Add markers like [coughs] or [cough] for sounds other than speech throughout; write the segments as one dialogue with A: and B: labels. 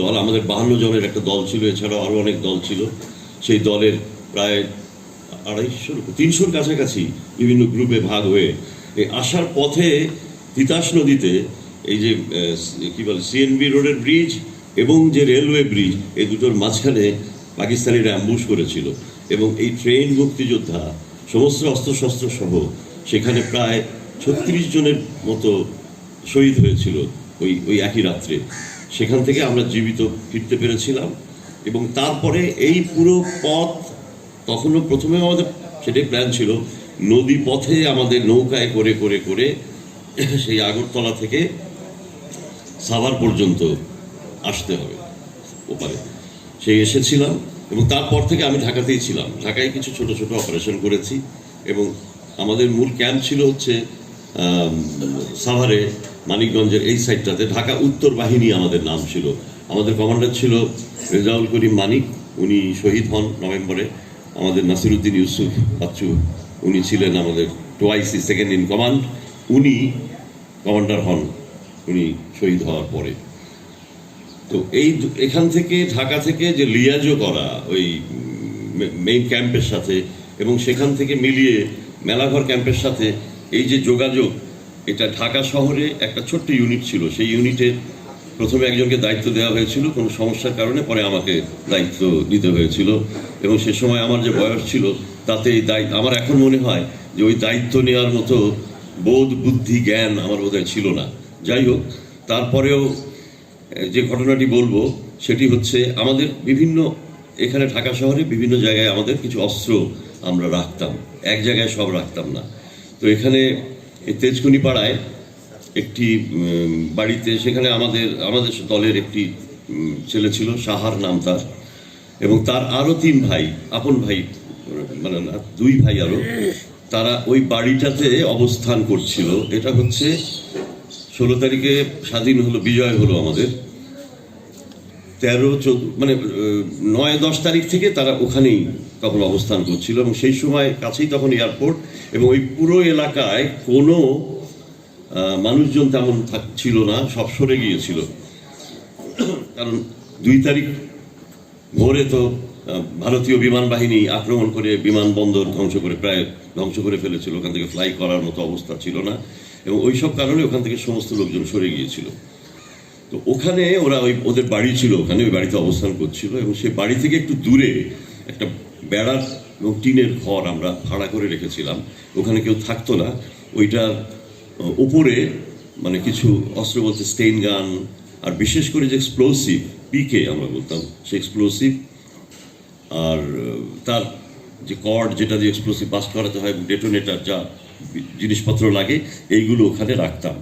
A: দল, আমাদের বাহান্ন জনের একটা দল ছিল, এছাড়াও আরও অনেক দল ছিল। সেই দলের প্রায় আড়াইশো তিনশোর কাছাকাছি বিভিন্ন গ্রুপে ভাগ হয়ে এই আসার পথে তিতাস নদীতে এই যে কি বলে সিএনবি রোডের ব্রিজ এবং যে রেলওয়ে ব্রিজ এই দুটোর মাঝখানে পাকিস্তানিরা অ্যাম্বুশ করেছিল। এবং এই ট্রেন মুক্তিযোদ্ধা, সমস্ত অস্ত্রশস্ত্র সহ সেখানে প্রায় ছত্রিশ জনের মতো শহীদ হয়েছিল ওই ওই একই রাত্রে। সেখান থেকে আমরা জীবিত ফিরতে পেরেছিলাম এবং তারপরে এই পুরো পথ তখনও প্রথমে আমাদের সেটাই প্ল্যান ছিল, নদী পথে আমাদের নৌকায় করে করে করে সেই আগরতলা থেকে সাভার পর্যন্ত আসতে হবে ওপারে। সেই এসেছিলাম এবং তারপর থেকে আমি ঢাকাতেই ছিলাম। ঢাকায় কিছু ছোট ছোট অপারেশন করেছি এবং আমাদের মূল ক্যাম্প ছিল হচ্ছে সাভারে মানিকগঞ্জের এই সাইডটাতে ঢাকা উত্তর বাহিনী আমাদের নাম ছিল। আমাদের কমান্ডার ছিল রেজাউল করিম মানিক, উনি শহীদ হন নভেম্বরে। আমাদের নাসিরুদ্দিন ইউসুফ বাচ্চু, উনি ছিলেন আমাদের two I C second in command. উনি কমান্ডার হন, উনি শহীদ হওয়ার পরে। তো এই এখান থেকে, ঢাকা থেকে যে লিয়াজও করা ওই মেইন ক্যাম্পের সাথে এবং সেখান থেকে মিলিয়ে মেলাঘর ক্যাম্পের সাথে এই যে যোগাযোগ এটা ঢাকা শহরে একটা ছোট্ট ইউনিট ছিল। সেই ইউনিটের প্রথমে একজনকে দায়িত্ব দেওয়া হয়েছিল, কোনো সমস্যার কারণে পরে আমাকে দায়িত্ব দিতে হয়েছিল। এবং সে সময় আমার যে বয়স ছিল, তাতে এই দায়িত্ব, আমার এখন মনে হয় যে ওই দায়িত্ব নেওয়ার মতো বোধ, বুদ্ধি, জ্ঞান আমার বোধহয় ছিল না। যাই হোক, তারপরেও যে ঘটনাটি বলব, সেটি হচ্ছে আমাদের বিভিন্ন, এখানে ঢাকা শহরে বিভিন্ন জায়গায় আমাদের কিছু অস্ত্র আমরা রাখতাম। এক জায়গায় সব রাখতাম না। তো এখানে তেজকুনি পাড়ায় একটি বাড়িতে সেখানে আমাদের আমাদের দলের একটি ছেলে ছিল, সাহার নাম তার। এবং তার আরও তিন ভাই, আপন ভাই মানে না, দুই ভাই আরও তারা ওই বাড়িটাতে অবস্থান করছিল। এটা হচ্ছে ষোলো তারিখে স্বাধীন হলো, বিজয় হলো আমাদের। তেরো চোদ্দ মানে নয় দশ তারিখ থেকে তারা ওখানেই তখন অবস্থান করছিল এবং সেই সময় কাছেই তখন এয়ারপোর্ট এবং ওই পুরো এলাকায় কোনো মানুষজন তেমন থাক- ছিল না, সব সরে গিয়েছিল। কারণ দুই তারিখ ভোরে তো ভারতীয় বিমান বাহিনী আক্রমণ করে বিমানবন্দর ধ্বংস করে প্রায় ধ্বংস করে ফেলেছিল, ওখান থেকে ফ্লাই করার মতো অবস্থা ছিল না এবং ওই সব কারণে ওখান থেকে সমস্ত লোকজন সরে গিয়েছিল। তো ওখানে ওরা ওই, ওদের বাড়ি ছিল ওখানে, ওই বাড়িতে অবস্থান করছিল এবং সেই বাড়ি থেকে একটু দূরে একটা বেড়ার এবং টিনের ঘর আমরা ভাড়া করে রেখেছিলাম। ওখানে কেউ থাকতো না। ওইটার উপরে মানে কিছু অস্ত্র বলতে স্টেইন গান আর বিশেষ করে যে এক্সপ্লোসিভ পিকে আমরা বলতাম, সে এক্সপ্লোসিভ আর তার যে কর্ড যেটা দিয়ে এক্সপ্লোসিভ পাস করাতে হয় ডেটোনেটার যা জিনিসপত্র লাগে, এইগুলো ওখানে রাখতাম।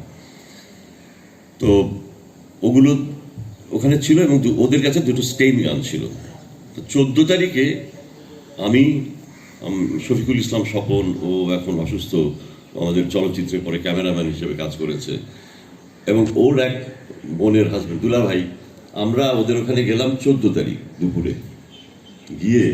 A: তো ওগুলো ওখানে ছিল এবং ওদের কাছে দুটো স্টেইন গান ছিল। তো চোদ্দ তারিখে আমি শফিকুল ইসলাম স্বপন ও এখন অসুস্থ, আমাদের চলচ্চিত্রে পরে ক্যামেরাম্যান হিসেবে কাজ করেছে। এবং ওর এক বোনের হাজবেন্ড দুলা ভাই, আমরা ওদের ওখানে গেলাম চোদ্দ তারিখ দুপুরে। গিয়ে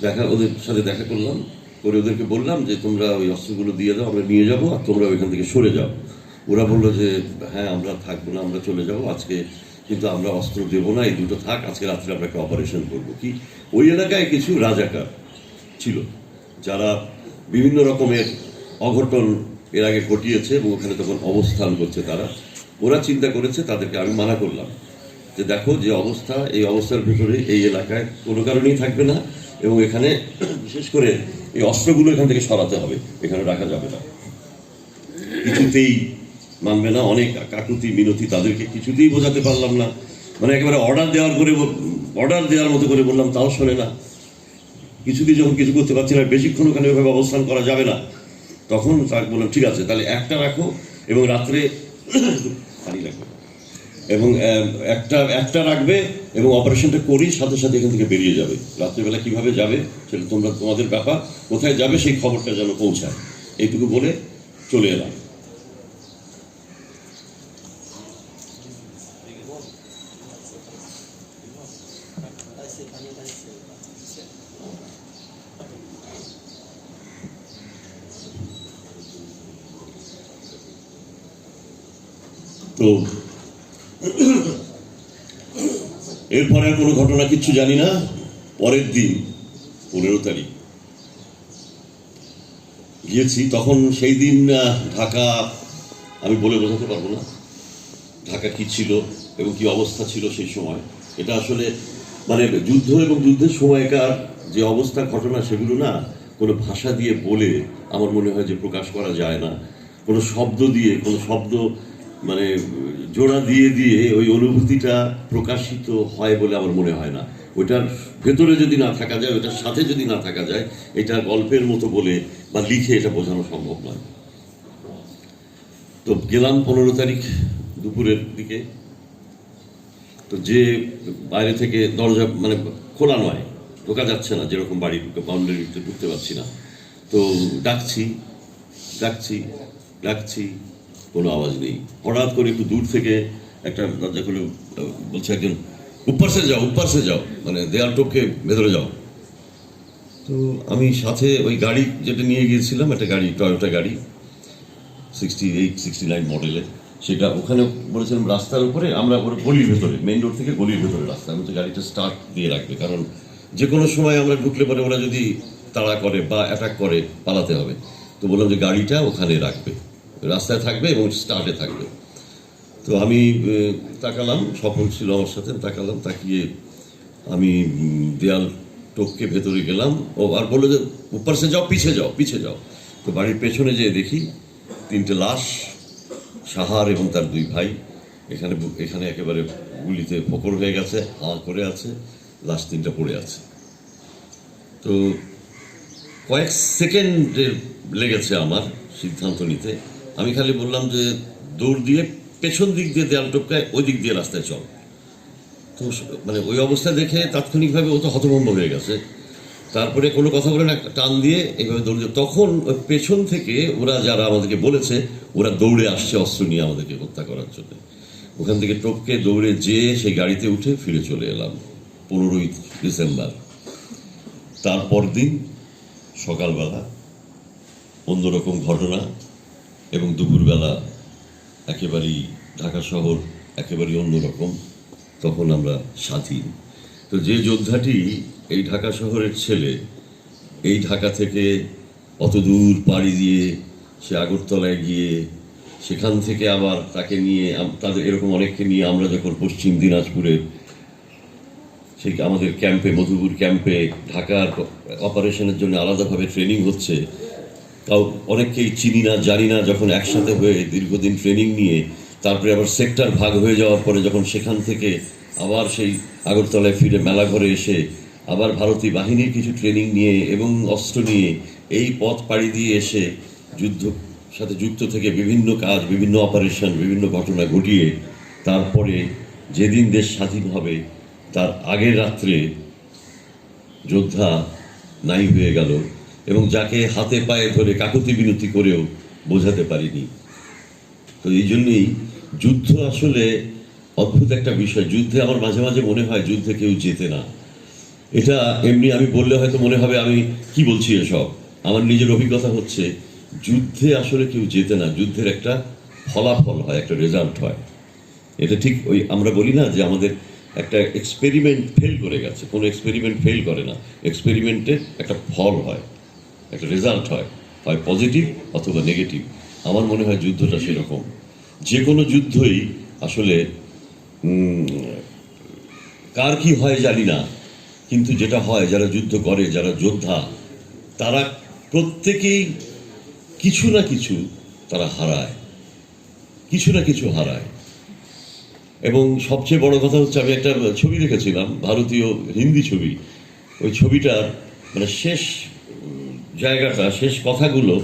A: দেখা, ওদের সাথে দেখা করলাম, করে ওদেরকে বললাম যে, তোমরা ওই অস্ত্রগুলো দিয়ে দাও, আমরা নিয়ে যাব আর তোমরা ওইখান থেকে সরে যাও। ওরা বলল যে হ্যাঁ আমরা থাকব না, আমরা চলে যাব। আজকে কিন্তু আমরা অস্ত্র দেবো না, এই দুটো থাক, আজকে রাত্রে আমরা একটা অপারেশন করব। কি? ওই এলাকায় কিছু রাজাকার ছিল, যারা বিভিন্ন রকমের অঘটন এর আগে ঘটিয়েছে এবং ওখানে তখন অবস্থান করছে তারা। ওরা চিন্তা করেছে, তাদেরকে আমি মানা করলাম যে দেখো যে অবস্থা, এই অবস্থার ভিতরে এই এলাকায় কোনো কারণেই থাকবে না এবং এখানে বিশেষ করে এই অস্ত্রগুলো এখান থেকে সরাতে হবে, এখানে রাখা যাবে না। কিছুতেই মানবে না, অনেক কাকুতি মিনতি তাদেরকে কিছুতেই বোঝাতে পারলাম না। মানে একেবারে অর্ডার দেওয়ার করে অর্ডার দেওয়ার মতো করে বললাম, তাও শোনে না। কিছুতেই যখন কিছু করতে পারছি না, বেশিক্ষণ ওখানে ওইভাবে অবস্থান করা যাবে না। তখন তাকে বললাম, ঠিক আছে, তাহলে একটা রাখো এবং রাত্রে [coughs] পানি রাখো। এবং একটা একটা রাখবে এবং অপারেশনটা করি সাথে সাথে এখান থেকে বেরিয়ে যাবে। রাত্রেবেলা কীভাবে যাবে সেটা তোমরা, তোমাদের ব্যাপার। কোথায় যাবে সেই খবরটা যেন পৌঁছায়। এইটুকু বলে চলে এলাম। তো এরপরে আর কোনো ঘটনা কিচ্ছু জানি না। পরের দিন, পনেরো তারিখ। গিয়েছি, তখন সেই দিন ঢাকা, আমি বলে বোঝাতে পারব না। ঢাকা কি ছিল এবং কি অবস্থা ছিল সেই সময়। এটা আসলে মানে যুদ্ধ এবং যুদ্ধের সময়কার যে অবস্থা, ঘটনা, সেগুলো না কোনো ভাষা দিয়ে বলে আমার মনে হয় যে প্রকাশ করা যায় না। কোনো শব্দ দিয়ে, কোনো শব্দ মানে জোড়া দিয়ে দিয়ে ওই অনুভূতিটা প্রকাশিত হয় বলে আমার মনে হয় না। ওটার ভেতরে যদি না থাকা যায় ওটার সাথে যদি না থাকা যায়, এটা গল্পের মতো বলে বা লিখে এটা বোঝানো সম্ভব নয়। তো গেলাম পনেরো তারিখ দুপুরের দিকে। তো যে বাইরে থেকে দরজা মানে খোলা নয়, ঢোকা যাচ্ছে না, যেরকম বাড়ি ঢুকে বাউন্ডারিতে ঢুকতে পারছি না। তো ডাকছি ডাকছি ডাকছি। কোনো আওয়াজ নেই। হঠাৎ করে একটু দূর থেকে একটা দরজা খুলে বলছে একজন উপর সে যাও উপর সে যাও মানে দেয়াল টপকে ভেতরে যাও। তো আমি সাথে ওই গাড়ি যেটা নিয়ে গিয়েছিলাম, একটা গাড়ি টয়োটা গাড়ি সিক্সটি এইট সিক্সটি নাইন মডেলের সেটা ওখানে বলেছিলাম রাস্তার উপরে, আমরা ওর গলির ভেতরে মেইন রোড থেকে গলির ভেতরে রাস্তা। আমি তো গাড়িটা স্টার্ট দিয়ে রাখবে, কারণ যে কোনো সময় আমরা ঢুকলে পরে ওরা যদি তাড়া করে বা অ্যাটাক করে, পালাতে হবে। তো বললাম যে, গাড়িটা ওখানে রাখবে। রাস্তায় থাকবে এবং স্টার্টে থাকবে। তো আমি তাকালাম, সফল ছিল আমার সাথে তাকালাম, তাকিয়ে আমি দেয়াল টপকে ভেতরে গেলাম। ও, আর বলল যে উপর সে যাও, পিছে যাও পিছে যাও। তো বাড়ির পেছনে যেয়ে দেখি তিনটে লাশ, সাহার এবং তার দুই ভাই। এখানে এখানে একেবারে গুলিতে ফোকর হয়ে গেছে, হাঁ করে আছে, লাশ তিনটা পড়ে আছে। তো কয়েক সেকেন্ডের লেগেছে আমার সিদ্ধান্ত নিতে। আমি খালি বললাম যে দৌড় দিয়ে পেছন দিক দিয়ে দেয়াল টপকায় ওই দিক দিয়ে রাস্তায় চল। তো মানে ওই অবস্থা দেখে তাৎক্ষণিকভাবে ও তো হতভম্ব হয়ে গেছে। তারপরে কোনো কথা বলে না, টান দিয়ে এইভাবে দৌড়ে। তখন ওই পেছন থেকে ওরা যারা আমাদেরকে বলেছে, ওরা দৌড়ে আসছে অস্ত্র নিয়ে আমাদেরকে হত্যা করার জন্য। ওখান থেকে টপকে দৌড়ে যেয়ে সেই গাড়িতে উঠে ফিরে চলে এলাম পনেরোই ডিসেম্বর। তারপর দিন সকালবেলা অন্যরকম ঘটনা। এবং দুপুরবেলা একেবারেই ঢাকা শহর একেবারেই অন্যরকম, তখন আমরা স্বাধীন তো যে যোদ্ধাটি এই ঢাকা শহরের ছেলে, এই ঢাকা থেকে অত দূর পাড়ি দিয়ে সে আগরতলায় গিয়ে, সেখান থেকে আবার তাকে নিয়ে তাদের এরকম অনেককে নিয়ে আমরা যখন পশ্চিম দিনাজপুরের সেই আমাদের ক্যাম্পে, মধুপুর ক্যাম্পে ঢাকার অপারেশনের জন্য আলাদাভাবে ট্রেনিং হচ্ছে তাও অনেককেই চিনি না, জানি না, যখন একসাথে হয়ে দীর্ঘদিন ট্রেনিং নিয়ে, তারপরে আবার সেক্টর ভাগ হয়ে যাওয়ার পরে যখন সেখান থেকে আবার সেই আগরতলায় ফিরে মেলা ঘরে এসে আবার ভারতীয় বাহিনীর কিছু ট্রেনিং নিয়ে এবং অস্ত্র নিয়ে এই পথ পাড়ি দিয়ে এসে যুদ্ধ, সাথে যুক্ত থেকে বিভিন্ন কাজ, বিভিন্ন অপারেশন বিভিন্ন ঘটনা ঘটিয়ে তারপরে যেদিন দেশ স্বাধীন হবে, তার আগের রাত্রে যোদ্ধা নাই হয়ে গেল। এবং যাকে হাতে পায়ে ধরে কাকুতি বিনতি করেও বোঝাতে পারিনি। তো এই জন্যই যুদ্ধ আসলে অদ্ভুত একটা বিষয়। যুদ্ধে আমার মাঝে মাঝে মনে হয় যুদ্ধে কেউ জেতে না। এটা এমনি আমি বললে হয়তো মনে হবে আমি কি বলছি এসব? আমার নিজের অভিজ্ঞতা হচ্ছে যুদ্ধে আসলে কেউ জেতে না। যুদ্ধের একটা ফলাফল হয়, একটা রেজাল্ট হয়। এটা ঠিক ওই আমরা বলি না যে আমাদের একটা এক্সপেরিমেন্ট ফেল করে গেছে। কোনো এক্সপেরিমেন্ট ফেল করে না। এক্সপেরিমেন্টের একটা ফল হয়। একটা রেজাল্ট হয় হয় পজিটিভ অথবা নেগেটিভ আমার মনে হয় যুদ্ধটা সেরকম। যে কোনো যুদ্ধই আসলে কার কি হয় জানি না। কিন্তু যেটা হয়, যারা যুদ্ধ করে, যারা যোদ্ধা, তারা প্রত্যেকেই কিছু না কিছু তারা হারায়। কিছু না কিছু হারায়। এবং সবচেয়ে বড় কথা হচ্ছে, আমি একটা ছবি দেখেছিলাম, ভারতীয় হিন্দি ছবি। ওই ছবিটার মানে শেষ জায়গাটা শেষ কথাগুলো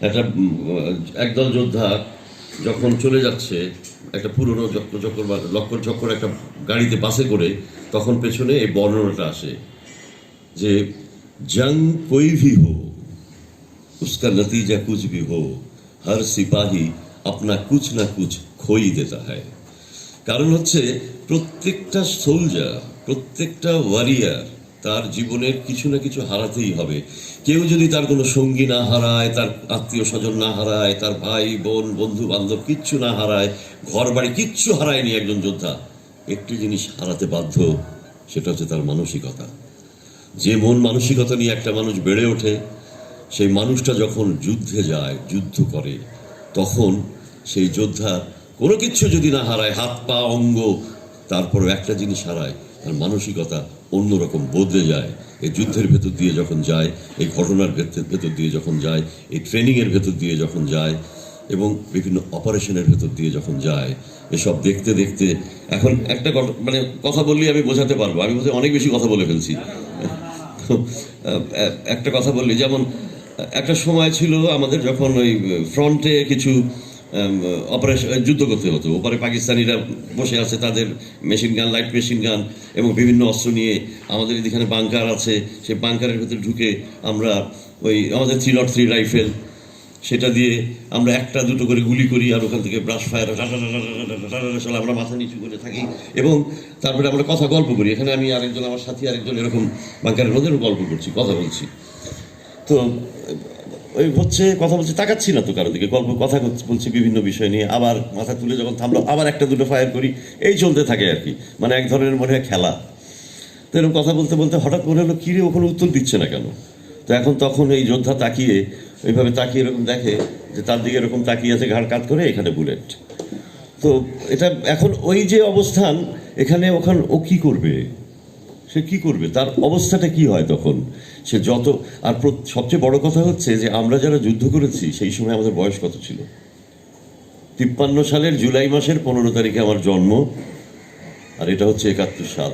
A: একটা উম, একদল যোদ্ধা যখন চলে যাচ্ছে একটা পুরনো চক্র চক্র বা লক্কর চক্কর একটা গাড়িতে বাসে করে তখন পেছনে এই বর্ণনাটা আসে যে জং कोई भी हो उसका नतीजा कुछ भी हो हर सिपाही अपना कुछ ना कुछ खोई देता है কারণ হচ্ছে প্রত্যেকটা সোলজার প্রত্যেকটা ওয়ারিয়ার তার জীবনের কিছু না কিছু হারাতেই হবে। কেউ যদি তার কোনো সঙ্গী না হারায়, তার আত্মীয় স্বজন না হারায়, তার ভাই, বোন বন্ধু বান্ধব কিচ্ছু না হারায় ঘর বাড়ি কিচ্ছু হারায়নি একজন যোদ্ধা, একটি জিনিস হারাতে বাধ্য, সেটা হচ্ছে তার মানসিকতা। যে মন মানসিকতা নিয়ে একটা মানুষ বেড়ে ওঠে, সেই মানুষটা যখন যুদ্ধে যায়, যুদ্ধ করে, তখন সেই যোদ্ধা কোনো কিছু যদি না হারায়, হাত, পা, অঙ্গ, তারপরেও একটা জিনিস হারায়, তার মানসিকতা অন্যরকম বদলে যায় এই যুদ্ধের ভেতর দিয়ে যখন যায় এই ঘটনার ভেতর দিয়ে যখন যায় এই ট্রেনিংয়ের ভেতর দিয়ে যখন যায়, এবং বিভিন্ন অপারেশনের ভেতর দিয়ে যখন যায়, এসব দেখতে দেখতে, এখন একটা মানে কথা বললেই আমি বোঝাতে পারব। আমি বোধহয় অনেক বেশি কথা বলে ফেলছি। [laughs] একটা কথা বললি, যেমন একটা সময় ছিল আমাদের যখন ওই ফ্রন্টে কিছু অপারেশন যুদ্ধ করতে হতো ওপারে পাকিস্তানিরা বসে আছে তাদের machine gun light machine gun এবং বিভিন্ন অস্ত্র নিয়ে আমাদের এখানে বাংকার আছে সেই বাংকারের ভেতরে ঢুকে আমরা ওই আমাদের থ্রি নট থ্রি রাইফেল সেটা দিয়ে আমরা একটা দুটো করে গুলি করি আর ওখান থেকে ব্রাশ ফায়ার আমরা মাথা নিচু করে থাকি এবং তারপরে আমরা কথা গল্প করি এখানে আমি আরেকজন আমার সাথী আরেকজন এরকম বাংকারের মধ্যে গল্প করছি কথা বলছি তো ওই হচ্ছে কথা বলছি তাকাচ্ছি না তো কারও দিকে, গল্প কথা বলছি বিভিন্ন বিষয় নিয়ে, আবার মাথা তুলে যখন থামলো, আবার একটা দুটো ফায়ার করি, এই চলতে থাকে আর কি মানে এক ধরনের মনে হয় খেলা। তো এরকম কথা বলতে বলতে হঠাৎ মনে হলো কিরে ও কোনো উত্তর দিচ্ছে না কেন? তো এখন তখন এই যোদ্ধা তাকিয়ে, ওইভাবে তাকিয়ে এরকম দেখে যে তার দিকে এরকম তাকিয়ে আছে ঘাড় কাত করে, এখানে বুলেট তো এটা এখন ওই যে অবস্থান, এখানে ওখান ও কি করবে? সে কি করবে? তার অবস্থাটা কি হয় তখন? সে যত, আর সবচেয়ে বড় কথা হচ্ছে যে আমরা যারা যুদ্ধ করেছি, সেই সময় আমাদের বয়স কত ছিল? তিপ্পান্ন সালের জুলাই মাসের পনেরো তারিখে আমার জন্ম, আর এটা হচ্ছে একাত্তর সাল।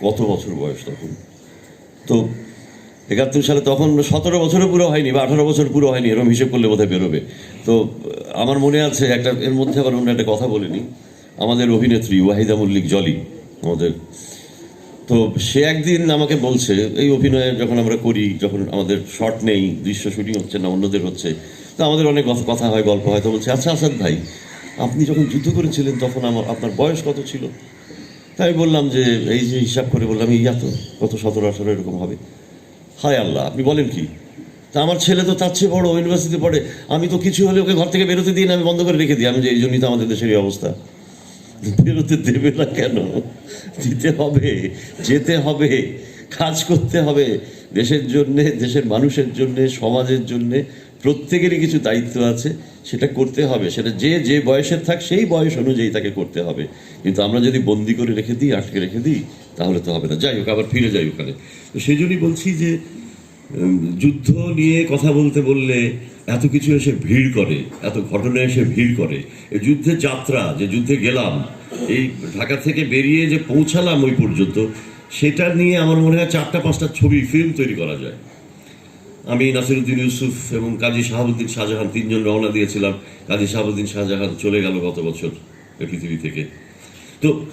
A: কত বছর বয়স তখন? তো একাত্তর সালে তখন সতেরো বছরও পুরো হয়নি বা আঠারো বছর পুরো হয়নি এরকম হিসেব করলে বোধহয় বেরোবে। তো আমার মনে আছে, একটা, এর মধ্যে আবার অন্য একটা কথা বলিনি আমাদের অভিনেত্রী ওয়াহিদা মল্লিক জলি, আমাদের তো সে একদিন আমাকে বলছে, এই অভিনয়ে যখন আমরা করি, যখন আমাদের শর্ট নেই, দৃশ্য শুটিং হচ্ছে না, অন্যদের হচ্ছে, তো আমাদের অনেক কথা- হয়, গল্প হয়। তো বলছে আচ্ছা আসাদ ভাই, আপনি যখন যুদ্ধ করেছিলেন, তখন আমার, আপনার বয়স কত ছিল? তাই বললাম যে, এই যে হিসাব করে বললাম, এই এত, কত সতেরো, আঠারো এরকম হবে। হায় আল্লাহ, আপনি বলেন কি? তা আমার ছেলে তো তার চেয়ে বড় ইউনিভার্সিটিতে পড়ে। আমি তো কিছু হলে ওকে ঘর থেকে বেরোতে দিই না, আমি বন্ধ করে রেখে দিই। আমি যে, এই জন্যই তো আমাদের দেশের এই অবস্থা। বেরোতে দেবে না কেন? দিতে হবে, যেতে হবে, কাজ করতে হবে। দেশের জন্যে, দেশের মানুষের জন্যে, সমাজের জন্যে প্রত্যেকেরই কিছু দায়িত্ব আছে, সেটা করতে হবে। সেটা যে যে বয়সের থাক, সেই বয়স অনুযায়ী তাকে করতে হবে। কিন্তু আমরা যদি বন্দি করে রেখে দিই, আটকে রেখে দিই, তাহলে তো হবে না। যাই হোক, আবার ফিরে যাই ওখানে। তো সেই জন্যই বলছি যে যুদ্ধ নিয়ে কথা বলতে বললে এত কিছু এসে ভিড় করে, এত ঘটনা এসে ভিড় করে। এই যুদ্ধের যাত্রা, যে যুদ্ধে গেলাম, এই ঢাকা থেকে বেরিয়ে যে পৌঁছালাম ওই পর্যন্ত, সেটা নিয়ে আমার মনে হয় চারটা, পাঁচটা ছবি ফিল্ম তৈরি করা যায়। আমি নাসিরুদ্দিন ইউসুফ এবং কাজী শাহাবুদ্দিন শাহজাহান তিনজন রওনা দিয়েছিলাম। কাজী শাহাবুদ্দিন শাহজাহান চলে গেল গত বছর পৃথিবী থেকে। তো,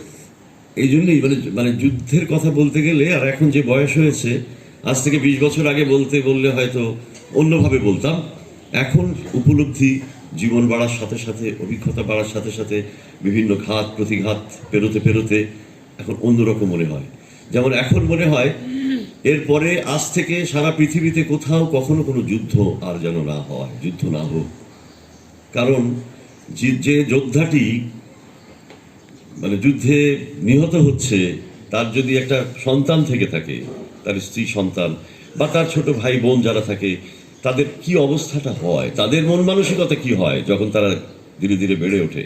A: এই জন্যই মানে মানে যুদ্ধের কথা বলতে গেলে, আর এখন যে বয়স হয়েছে আজ থেকে বিশ বছর আগে বলতে, বললে হয়তো অন্যভাবে বলতাম। এখন উপলব্ধি, জীবন বাড়ার সাথে সাথে, অভিজ্ঞতা বাড়ার সাথে সাথে, বিভিন্ন ঘাত, প্রতিঘাত পেরোতে পেরোতে এখন অন্যরকম মনে হয়। যেমন এখন মনে হয়, এরপরে আজ থেকে সারা পৃথিবীতে কোথাও কখনো কোনো যুদ্ধ আর যেন না হয়, যুদ্ধ না হোক। কারণ যে- যে যোদ্ধাটি মানে যুদ্ধে নিহত হচ্ছে, তার যদি একটা সন্তান থেকে থাকে তার স্ত্রী সন্তান বা তার ছোট ভাই বোন যারা থাকে, তাদের কি অবস্থাটা হয়? তাদের মন মানসিকতা কি হয় যখন তারা ধীরে ধীরে বেড়ে ওঠে?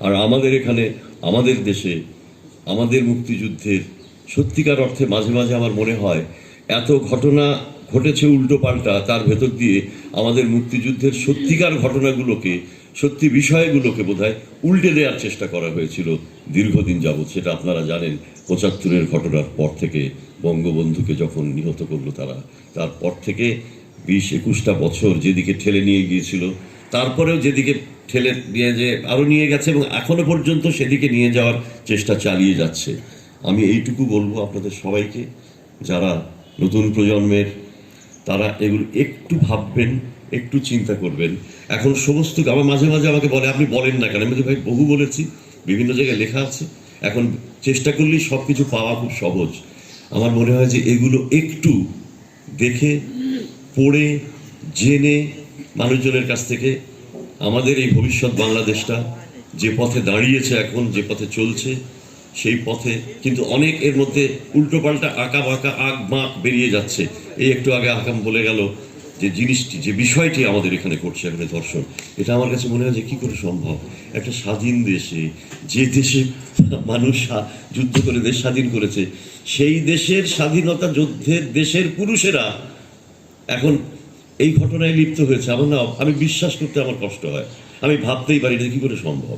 A: আর আমাদের এখানে, আমাদের দেশে, আমাদের মুক্তিযুদ্ধের সত্যিকার অর্থে মাঝে মাঝে আমার মনে হয়, এত ঘটনা ঘটেছে উল্টো পাল্টা, তার ভেতর দিয়ে আমাদের মুক্তিযুদ্ধের সত্যিকার ঘটনাগুলোকে সত্যি বিষয়গুলোকে বোধহয় উল্টে দেওয়ার চেষ্টা করা হয়েছিল দীর্ঘদিন যাবৎ, সেটা আপনারা জানেন। পঁচাত্তরের ঘটনার পর থেকে বঙ্গবন্ধুকে যখন নিহত করল তারা, তারপর থেকে বিশ একুশটা বছর যেদিকে ঠেলে নিয়ে গিয়েছিল, তারপরেও যেদিকে ঠেলে নিয়ে যে আরও নিয়ে গেছে এবং এখনও পর্যন্ত সেদিকে নিয়ে যাওয়ার চেষ্টা চালিয়ে যাচ্ছে। আমি এইটুকু বলব আপনাদের সবাইকে, যারা নতুন প্রজন্মের, তারা এগুলো একটু ভাববেন একটু চিন্তা করবেন। এখন সমস্ত আমার মাঝে মাঝে আমাকে বলে, আপনি বলেন না কেন? আমি ভাই, বহু বলেছি, বিভিন্ন জায়গায় লেখা আছে। এখন চেষ্টা করলেই সব কিছু পাওয়া খুব সহজ। আমার মনে হয় যে এগুলো একটু দেখে, পড়ে, জেনে মানুষজনের কাছ থেকে আমাদের এই ভবিষ্যৎ বাংলাদেশটা যে পথে দাঁড়িয়েছে এখন, যে পথে চলছে, সেই পথে কিন্তু অনেক এর মধ্যে উল্টোপাল্টা আঁকা বাঁকা আঁক বাঁক বেরিয়ে যাচ্ছে। এই একটু আগে আকাম বলে গেল যে জিনিসটি, যে বিষয়টি আমাদের এখানে করছে এখানে ধর্ষণ, এটা আমার কাছে মনে হয় যে কি করে সম্ভব? একটা স্বাধীন দেশে, যে দেশে মানুষ যুদ্ধ করে দেশ স্বাধীন করেছে, সেই দেশের স্বাধীনতা যুদ্ধের দেশের পুরুষেরা এখন এই ঘটনায় লিপ্ত হয়েছে। আমার না, আমি বিশ্বাস করতে আমার কষ্ট হয়। আমি ভাবতেই পারি না কি করে সম্ভব।